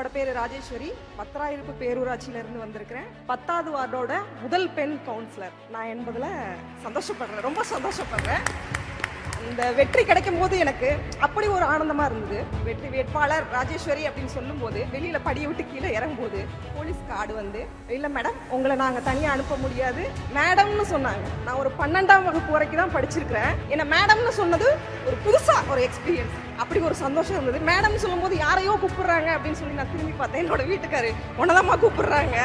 என்னோட பேரு ராஜேஸ்வரி. பத்திராயிருப்பு பேரூராட்சியில இருந்து வந்திருக்கிறேன். பத்தாவது வார்டோட முதல் பெண் கவுன்சிலர். நான் என்பதுல சந்தோஷப்படுறேன். ரொம்ப சந்தோஷப்படுறேன். இந்த வெற்றி கிடைக்கும் போது எனக்கு அப்படி ஒரு ஆனந்தமா இருந்தது. வெற்றி வேட்பாளர் ராஜேஸ்வரி அப்படின்னு சொல்லும்போது வெளியில படியை விட்டு கீழே இறங்கும்போது போலீஸ் கார்டு வந்து இல்ல மேடம் உங்களை நாங்க தனியா அனுப்ப முடியாது. மேடம்னு சொன்னாங்க. நான் ஒரு பன்னெண்டாம் வகுப்பு வரைக்கும் தான் படிச்சிருக்கிறேன். என்ன மேடம்னு சொன்னது ஒரு புதுசு ஒரு எக்ஸ்பீரியன்ஸ் அப்படி ஒரு சந்தோஷம் இருந்தது. மேடம் சொல்லும்போது யாரையோ கூப்பிடுறாங்க? அப்படின்னு சொல்லி நான் திரும்பி பார்த்தேன். என்னோட வீட்டுக்காரு உன்னதாம்மா கூப்பிடுறாங்க.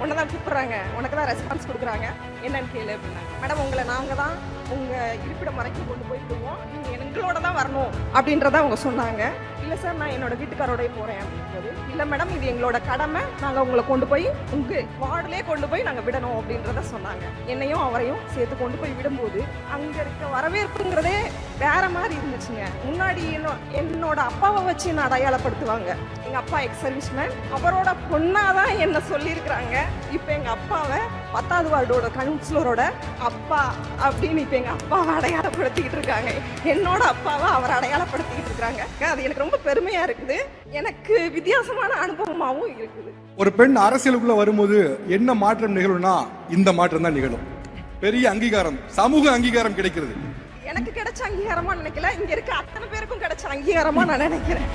உன்னை தான் கூப்பிடுறாங்க. உனக்கு தான் ரெஸ்பான்ஸ் கொடுக்குறாங்க. என்னன்னு கேளு அப்படின்னாங்க. மேடம் உங்களை நாங்கள் தான் உங்கள் இருப்பிடம் வரைக்கும் கொண்டு போய் விடுவோம் நீங்கள் எங்களோட தான் வரணும் அப்படின்றத அவங்க சொன்னாங்க. இல்லை சார் நான் என்னோட வீட்டுக்காரோடய போகிறேன் அப்படின்றது. இல்லை மேடம் இது எங்களோட கடமை. நாங்கள் உங்களை கொண்டு போய் உங்கள் வார்டிலே கொண்டு போய் நாங்கள் விடணும் அப்படின்றத சொன்னாங்க. என்னையும் அவரையும் சேர்த்து கொண்டு போய் விடும்போது அங்கே இருக்க வரவேற்புங்கிறதே வேற மாதிரி இருந்துச்சுங்க. முன்னாடி என்னோ- என்னோட அப்பாவை வச்சு என்ன அடையாளப்படுத்துவாங்க. எங்கள் அப்பா எக்ஸ் சர்வீஸ்மேன் அவரோட பொண்ணாக தான் என்ன சொல்லியிருக்கிறாங்க. இப்போ எங்கள் அப்பாவை பத்தாவது வார்டோட கவுன்சிலரோட அப்பா அப்படின்னு இப்போ எங்கள் அப்பாவை அடையாளப்படுத்திக்கிட்டு இருக்காங்க. என்னோட அப்பாவை அவர் அடையாளப்படுத்திக்கிட்டு இருக்காங்க. அது எனக்கு ரொம்ப பெருமையா இருக்குது. எனக்கு வித்தியாசமான அனுபவமாகவும் இருக்குது. ஒரு பெண் அரசியலுக்குள்ள வரும்போது என்ன மாற்றம் நிகழும்னா இந்த மாற்றம் தான் நிகழும். பெரிய அங்கீகாரம் சமூக அங்கீகாரம் கிடைக்கிறது. எனக்கு கிடைச்ச அங்கீகாரமா நினைக்கல. இங்க இருக்க அத்தனை பேருக்கும் கிடைச்ச அங்கீகாரமா நான் நினைக்கிறேன்.